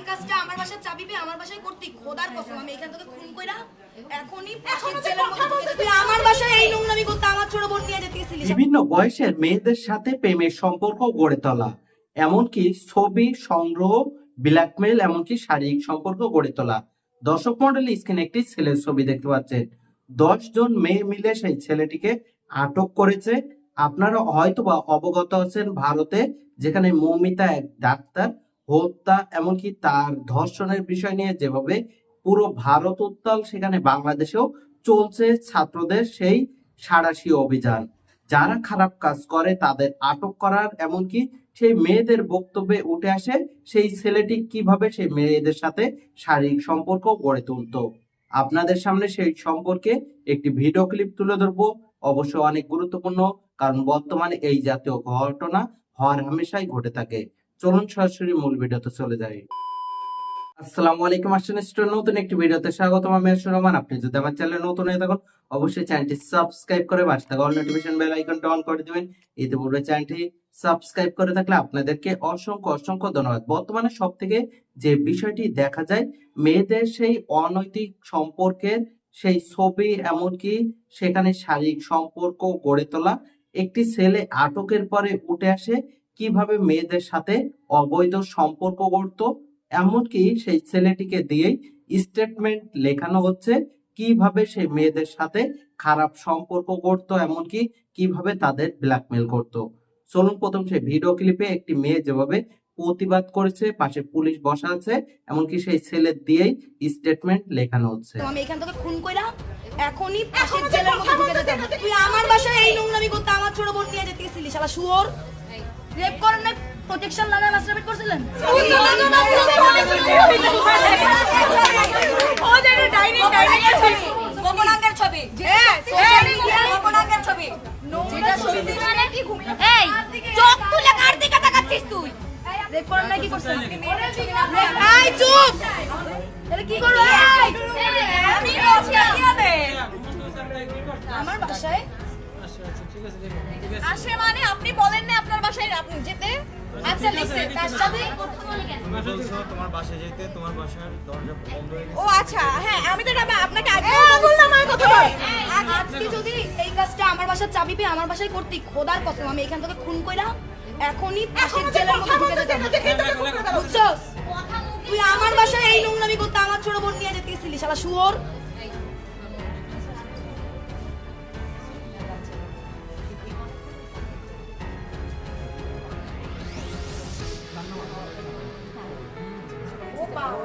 এই কাজটা আমার বাসায় চাবি পেয়ে আমার বাসায় করতি খোদার কসম আমি এখান থেকে খুন কইরা এখনই ফাঁসির জেলের মধ্যে ঢুকে যেতে। তুই আমার বাসায় এই নোংরামি করতে আমার ছোট বোন নিয়ে যেতে বিভিন্ন বয়সের মেয়েদের সাথে প্রেমের সম্পর্ক গড়ে তোলা এমনকি ছবি সংগ্রহ ব্ল্যাকমেল এমনকি শারীরিক সম্পর্ক গড়ে তোলা। দর্শক মন্ডলী স্ক্রিনে একটি ছেলের ছবি দেখতে পাচ্ছেন। দশ জন মেয়ে মিলে সেই ছেলেটিকে আটক করেছে। আপনারা হয়তোবা অবগত আছেন ভারতে যেখানে মৌমিতা এক ডাক্তার হত্যা এমনকি তার ধর্ষণের বিষয় নিয়ে যেভাবে পুরো ভারত উত্তাল, সেখানে বাংলাদেশেও চলছে ছাত্রদের সেই সাড়াশি অভিযান। যারা খারাপ কাজ করে, তাদের আটক করার এমনকি সেই মেয়েদের বক্তব্যে উঠে আসে সেই ছেলেটি কীভাবে সেই মেয়েদের সাথে শারীরিক সম্পর্ক গড়ে তুলতো। আপনাদের সামনে সেই সম্পর্কে একটি ভিডিও ক্লিপ তুলে ধরবো। অবশ্য অনেক গুরুত্বপূর্ণ, কারণ বর্তমানে এই জাতীয় ঘটনা হর হামেশাই ঘটে থাকে। চলুন সরাসরি মূল ভিডিওতে চলে যাই। আসসালামু আলাইকুম, আসছেন স্টুডেন্ট নতুন একটি ভিডিওতে স্বাগতম। আমি রহমান, আপনি যদি আমার চ্যানেলে নতুন হয়ে থাকুন, অবশ্যই চ্যানেলটি সাবস্ক্রাইব করে পাশে থাকা অল নোটিফিকেশন বেল আইকনটা অন করে দিবেন। ইতিপূর্বে চ্যানেলটি সাবস্ক্রাইব করে থাকলে আপনাদেরকে অসংখ্য অসংখ্য ধন্যবাদ। বর্তমানে সব থেকে যে বিষয়টি দেখা যায়, মেয়েদের সেই অনৈতিক সম্পর্কের সেই ছবি, এমনকি সেখানে শারীরিক সম্পর্ক গড়ে তোলা, একটি ছেলে আটকের পরে উঠে আসে কীভাবে মেয়েদের সাথে অবৈধ সম্পর্ক গড়তো এমনকি সেই ছেলেটিকে দিয়েই স্টেটমেন্ট লেখানো হচ্ছে কীভাবে সেই মেয়েদের সাথে খারাপ সম্পর্ক করতো এমনকি কীভাবে তাদের ব্ল্যাকমেল করত। চলুন প্রথম সেই ভিডিও ক্লিপে একটি মেয়ে যেভাবে প্রতিবাদ করেছে পাশে পুলিশ বসা আছে এমনকি সেই ছেলের দিয়েই স্টেটমেন্ট লেখানো হচ্ছে। আমি এখান থেকে খুন কইরা এখনই ফাঁসির জেলের মধ্যে ঢুকে যেতে হবে। তুই আমার বাসায় এই নোংরামি করতে আমার ছোট বোন নিয়ে যেতে গেছিলি শালা শুয়োর। রেপ করেন নাই প্রোটেকশন লাগায় মাস্টারবেট করছিলেন? গোপনাঙ্গের ছবি। গোপনাঙ্গের ছবি। এই চোখ তুলে কার দিকে তাকাচ্ছিস তুই? রেপ করেন নাই কি করছেন? এই চুপ! তাহলে কি করল এই! আমি বলছি আমার বাসায় আসে মানে আপনি বলেন না আপনার বাসায় আপনি যেতে। আচ্ছা লিখছে তার সাথে তুমি বলছো তোমার বাসায় যেতে তোমার বাসার দরজা বন্ধ হয়ে ও আচ্ছা হ্যাঁ আমি তো এটা আপনাকে আগে বললাম আমার কথা বল। আজকে যদি এই কাজটা আমার বাসার চাবি পেয়ে আমার বাসায় করতি খোদার কসম আমি এখান থেকে খুন কইরা এখনই ফাঁসির জেলের মধ্যে ঢুকে যেতে বুঝছস? তুই আমার বাসায় এই নোংরামি করতে আমার ছোট বোন নিয়ে যেতে গেছিলি শালা শুয়োর।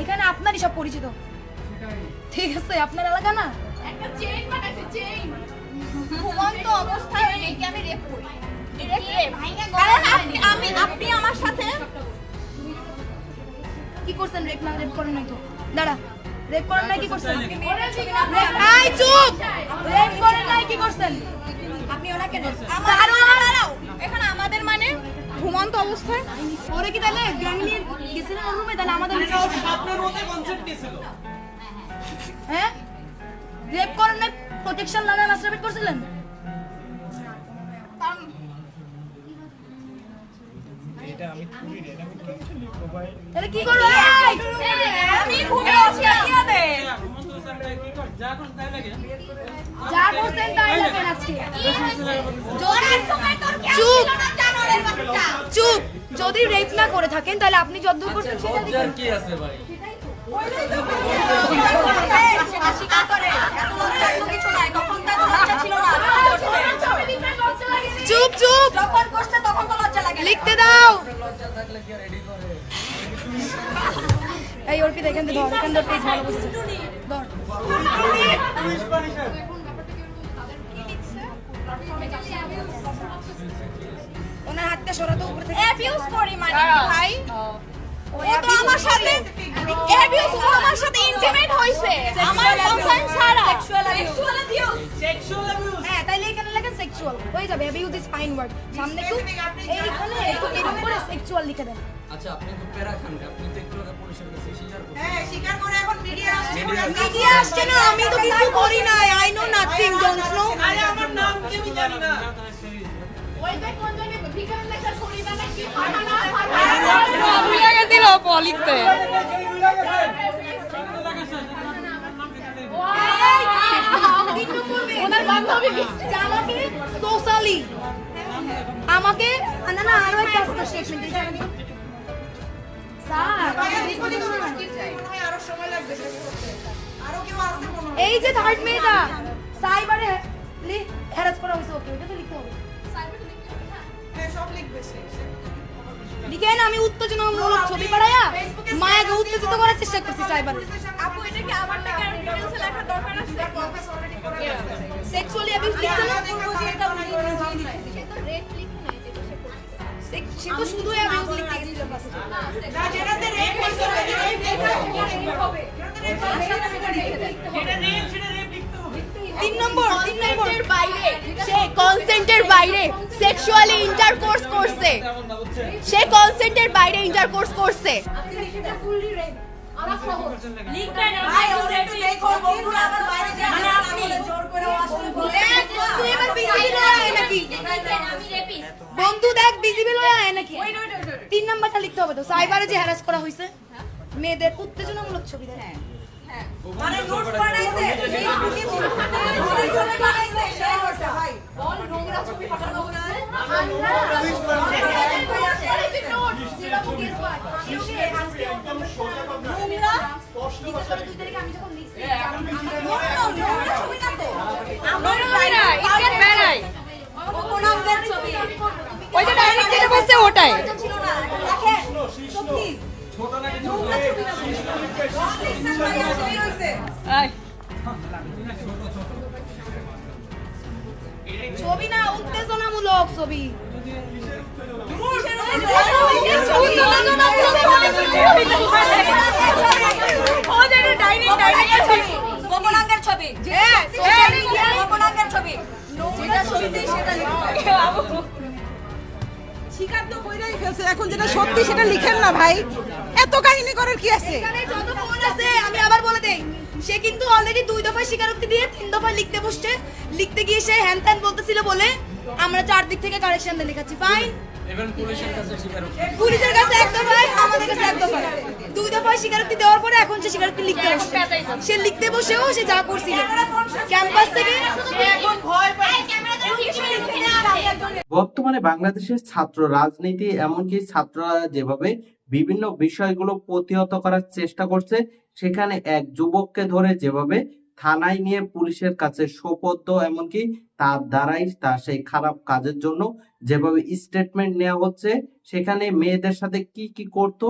এখানে আপনারই সব পরিচিত। ঠিক আছে আপনার এলাকা না? একটা চেইন বানাইছে চেইন ঘুমন্ত অবস্থায় ওই মেয়েকে আমি রেপ করি। আপনি আমি আপনি আমার সাথে কি করছেন? রেপ না রেপ করেন নাই তো? দাঁড়া। রেপ করেন নাই কি করছেন এই চুপ! রেপ করেন নাই কি করছেন আপনি ওনাকে। এখানে আমাদের মানে ঘুমন্ত অবস্থায়। পরে কি তাহলে গ্যাং নিয়ে গেছিলেন ওর রুমে তাহলে আমাদের হ্যাঁ? রেপ করেন নাই প্রোটেকশন লাগায় মাস্টারবেট করছিলেন? এটা আমি করি রে এটা আমি তাহলে কি! আমি আছি কি হবে? যা করছেন তাই লাগেন আজকে। জোরের সময় তোর কেউ চুপ। চুপ। যদি রেপ না করে থাকেন তাহলে আপনি যদ্দূর করছেন সেটা দিবেন স্বীকার করে এত লজ্জার কিছু নাই তখন তো লজ্জা ছিল না চুপ চুপ। যখন করছে তখন তো লজ্জা লাগে লিখতে দাও। এই অর্পিত এখান থেকে ধর এখান ধর পেজ ভালো বসেছে। ধর। ওনার হাতটা সরাতো উপরে থেকে অ্যাবিউজ করি মানে ভাই। ও তো আমার সাথে অ্যাবিউজ ও আমার সাথে ইন্টিমেট হইছে। আমার কনসার্ন ছাড়া। Sexual abuse. সেক্সুয়াল অ্যাবিউজ হ্যাঁ তাইলে এখানে লেখেন সেক্সুয়াল হয়ে যাবে অ্যাবিউজ ইজ ফাইন ওয়ার্ড সামনে একটু এইখানে একটু এরকম করে সেক্সুয়াল লিখে দেন। আচ্ছা আপনি তো প্যারা খান আপনি তো একটু আগে পুলিশের কাছে স্বীকার করছেন। হ্যাঁ স্বীকার করে এখন মিডিয়া আসছে। মিডিয়া আসছে না আমি তো কিছু করি নাই I know nothing Jon Snow আরে আমার নাম কি আমি জানি না। ওইটা কোন জায়গায় ভিখারি লেখা শরীর নাকি ফাটানা ভুলে গেছিল পলিতে। ওনার বান্ধবী আমাকে সোশ্যালি আমাকে না না আরও একটা স্টেটমেন্ট স্যার আরও সময় লাগবে শেষ করতে। আরও কেউ আছে হয়। এই যে থার্ড মেয়েটা সাইবারে হ্যারাস করা হয়েছে ওকে ওটা তো লিখতে হবে হ্যাঁ, সে। লিখেন আমি উত্তেজনামূলক ছবি পাঠাইয়া উত্তেজিত করার চেষ্টা করছি সাইবারে আপু এটা কি আমার টাকা ডিটেইলসে লেখার দরকার আছে? Confess already করে ফেলছে। সেক্সুয়ালি অ্যাবিউজ লিখছে না সে তো রেড লিখে নাই যেটা সে করছে। সে- তো শুধু অ্যাবিউজ লিখতে গেছিল কাছে না, যেটাতে rape হয়েছে, ওটাতে rape লেখা হবে। যেটাতে rape হয়েছে, সেটাতে rape লেখা হবে। তিন নম্বর তিন নম্বর। কনসেন্টের বাইরে। সে কনসেন্টের বাইরে। সেক্সুয়ালি ইন্টারকোর্স করছে। সে কনসেন্টের বাইরে ইন্টারকোর্স করছে। ভাই, ওরা একটু দেখো, বন্ধুরা আবার বাইরে যায়, আমাদের জোর করে আসলে বলে। বন্ধু এবার বিজিবি লয়ে আয় নাকি? বন্ধু দেখ বিজিবি লয়ে আয় নাকি? তিন নাম্বারটা লিখতে হবে তো। সাইবারে যে হ্যারাস করা হয়েছে মেয়েদের উত্তেজনামূলক ছবি মানে বানাইছে, আমাকে ছবি বানাইছে, সে ছবি না উত্তেজনামূলক ছবি। এখন যেটা সত্যি সেটা লিখেন না ভাই। এত কাহিনী করার কি আছে? আমি আবার বলে দেই সে কিন্তু অলরেডি দুই দফায় স্বীকারোক্তি দিয়ে তিন দফায় লিখতে বসছে। লিখতে গিয়ে সে হ্যান ত্যান বলতেছিল বলে আমরা চার দিক থেকে কারেকশন দিয়ে লিখাচ্ছি ফাইন পুলিশের কাছে এক দফায় আমাদের কাছে এক দফায় দুই দফায় স্বীকারোক্তি দেওয়ার পরে এখন সে স্বীকারোক্তি লিখতে সে লিখতে বসেও সে যা করছিল। ক্যাম্পাস থেকে এখন ভয় পাই বর্তমানে বাংলাদেশের ছাত্র রাজনীতি এমনকি ছাত্ররা যেভাবে বিভিন্ন বিষয়গুলো প্রতিহত করার চেষ্টা করছে সেখানে এক যুবককে ধরে যেভাবে থানায় নিয়ে পুলিশের কাছে সোপদ্য এমনকি তার দ্বারাই তার সেই খারাপ কাজের জন্য যেভাবে স্টেটমেন্ট নেওয়া হচ্ছে, সেখানে মেয়েদের সাথে কি কি করত,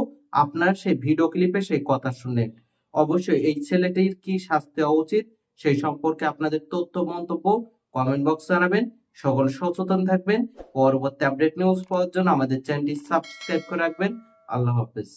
আপনার সেই ভিডিও ক্লিপে সেই কথা শুনলেন। অবশ্যই এই ছেলেটির কি শাস্তি হওয়া উচিত, সেই সম্পর্কে আপনাদের তথ্য, মন্তব্য কমেন্ট বক্স জানাবেন। সকল সচেতন থাকবেন। পরবর্তী আপডেট নিউজ পাওয়ার জন্য আমাদের চ্যানেলটি সাবস্ক্রাইব করে রাখবেন। আল্লাহ হাফেজ।